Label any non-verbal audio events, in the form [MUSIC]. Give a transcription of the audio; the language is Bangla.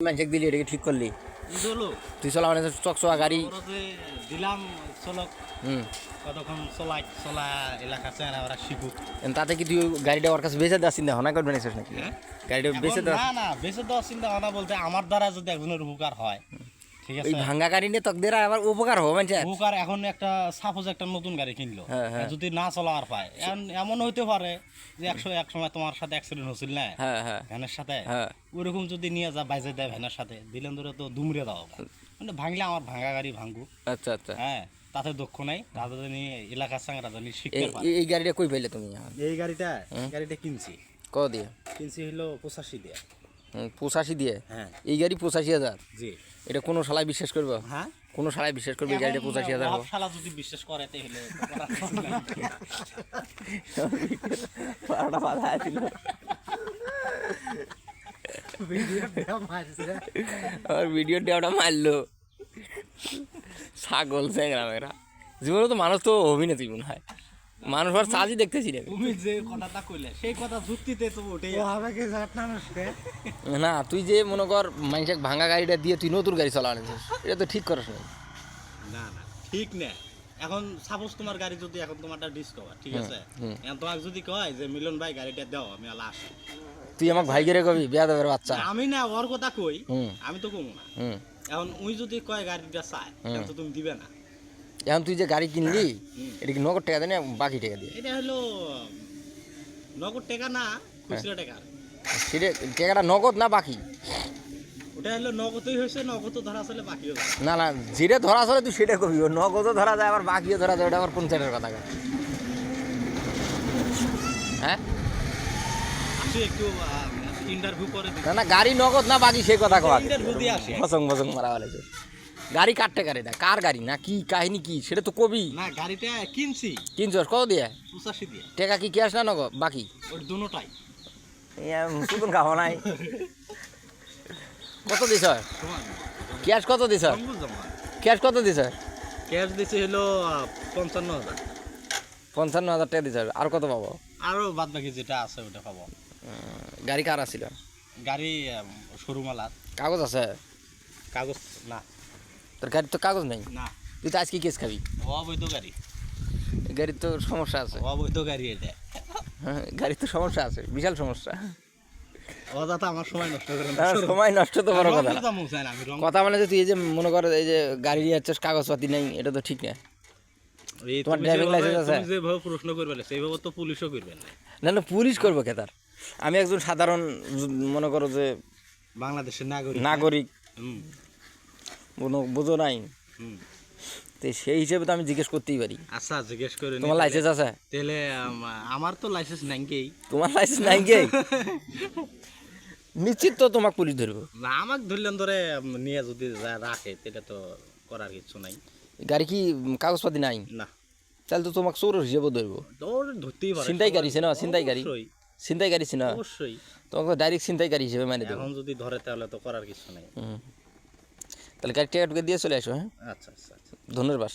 মানুষকে দিলি এটাকে ঠিক করলি দিলো তুই চলা মানে চকচকা গাড়ি দিলাম চলক হুম কতক্ষণ চলাই চলা এলাকা চেহারা ওরা শিখুক তাতে কি তুই গাড়িটা ওর কাছে বেঁচে দেওয়ার চিন্তা ভাবনা করবে নাকি? গাড়িটা বেঁচে দেওয়া না না বেঁচে দেওয়ার চিন্তা ভাবনা বলতে আমার দ্বারা যদি একজনের উপকার হয় ওই ভাঙ্গা গাড়ি নিয়ে তকদের আবার উপকার হবে মানে উপকার এখন একটা সাপোজ একটা নতুন গাড়ি কিনলো। হ্যাঁ, হ্যাঁ। যদি না চলার পায় এমন- এমন হইতে পারে যে একশো এক সময় তোমার সাথে অ্যাক্সিডেন্ট হচ্ছিল না? হ্যাঁ হ্যাঁ। ভ্যানের সাথে? হ্যাঁ। ওইরকম যদি নিয়ে যা বাইজে দেয় ভ্যানের সাথে দিলেন ধরে তো দুমড়ে দাও মানে ভাঙলে আমার ভাঙা গাড়ি ভাঙবো আচ্ছা আচ্ছা। হ্যাঁ তাতে দক্ষ নাই জানি এলাকার সাংরা জানি শিখতে এই- পারে। এই- এই গাড়িটা কই পাইলে তুমি এই গাড়িটা গাড়িটা কিনছি। ক দিয়ে? কিনছি হলো পঁচাশি দিয়ে। পঁচাশি দিয়ে? হ্যাঁ। এই গাড়ি পঁচাশি হাজার? জি। এটা কোনো শালায় বিশ্বাস করব? হ্যাঁ? কোনো শালায় বিশ্বাস করবে গাড়িটা পঁচাশি হাজার হবে। শালা যদি বিশ্বাস করে তাহলে বারোটা বাধা ছিল। আর ভিডিও মারলো। ছাগল চ্যাংরা মেয়েরা। জীবনে তো মানুষ তো অভিনেত্রী মনে হয়। মানুষ আর সাজই দেখতেছি রে। তুমি যে কথাটা কইলে সেই কথা যুক্তিতে তো ওঠে না তুই যে মনে কর ভাঙা গাড়িটা দিয়ে তুই নতুন গাড়ি চালা আনিস এটা তো ঠিক করিস না না না ঠিক না। এখন সাপোজ তোমার গাড়ি যদি এখন তোমারটা ডিসকভার ঠিক আছে। এখন তোমাকে যদি কয় যে মিলন ভাই গাড়িটা দাও আমি আলা তুই আমাকে ভাই গেরে কবি বিয়া দেবের বাচ্চা। আমি না ওর কথা কই। আমি তো কমু না। এখন উই যদি কয় গাড়িটা চায় তো তুমি দিবে না। এখন তুই যে গাড়ি কিনলি এটা কি নগদ টাকা দেয় না বাকি টাকা দিয়ে? এটা হলো নগদ টাকা না খুচরা টাকা সেটা টাকাটা নগদ না বাকি? ওটা হলো নগদই হয়েছে নগদ ধরা আসলে বাকিও না না যেটা ধরা চলে তুই সেটা কবি। নগদও ধরা যায় আবার বাকিও ধরা যায় ওটা আবার সাইডের কথা? হ্যাঁ? একটু ইন্টারভিউ করে না না গাড়ি নগদ না বাকি সেই কথা কয়। ইন্টারভিউ দিয়ে আসি। ফসং ফসং মারা বলেছে। গাড়ি কার টাকার এটা কার গাড়ি? না কি কাহিনী কি? সেটা তো কবি। না গাড়িটা কিনছি। কিনছস কত দিয়ে? পঁচাশি দিয়ে। টাকা কি ক্যাশ না নগদ? বাকি? ওর দুটাই সুতন খাওয়া নাই। [LAUGHS] কত দিছ? ক্যাশ কত দিছ? ক্যাশ কত দিছ? ক্যাশ দিছে হলো পঞ্চান্ন হাজার। পঞ্চান্ন হাজার টাকা দিছ। আর কত পাবো? আরও বাদ বাকি যেটা আছে ওটা পাবো। গাড়ি কার আছিল? গাড়ি সরুমালার। কাগজ আছে? কাগজ না। তোর গাড়ির তো কাগজ নেই? না। তুই তো আজকে কেস খাবি। অবৈধ গাড়ি। গাড়ির তো সমস্যা আছে। অবৈধ গাড়ি এটা। হ্যাঁ, গাড়ির তো সমস্যা আছে বিশাল সমস্যা। আমার সময় নষ্ট সময় নষ্ট তো বড় কথা। মানে যে তুই এই যে মনে কর এই যে গাড়ি যাচ্ছিস কাগজপাতি নেই এটা তো ঠিক না। তোমার আছে? যেভাবে প্রশ্ন করবে সেইভাবে তো পুলিশও করবে না। না না পুলিশ করব কেতার আমি একজন সাধারণ মনে করো যে বাংলাদেশের নাগরিক। নাগরিক। কোনো- বুঝো নাই। তো সেই হিসেবে তো আমি জিজ্ঞেস করতেই পারি। আচ্ছা জিজ্ঞেস করে তোমার লাইসেন্স আছে? তাহলে আম, আমার তো লাইসেন্স নাইকেই তোমার লাইসেন্স নাই গে? [LAUGHS] নিশ্চিত তো তোমাকে পুলিশ ধরবো। না আমাকে ধরলেন ধরে নিয়ে যদি রাখে সেটা তো করার কিছু নাই। গাড়ি কি কাগজপাতি নাই? না। তাহলে তো তোমাকে চোর হিসেবে ধরবো। ধরতেই পারে ছিনতাই গাড়ি ছিল ছিনতাই গাড়ি? ছিনতাই গাড়ি ছিল অবশ্যই। তোমাকে ডাইরেক্ট ছিনতাই গাড়ি হিসেবে মানে এখন যদি ধরে তাহলে তো করার কিছু নাই। তাহলে টিকিট দিয়ে চলে আসো হ্যাঁ? আচ্ছা আচ্ছা আচ্ছা। ধন্যবাদ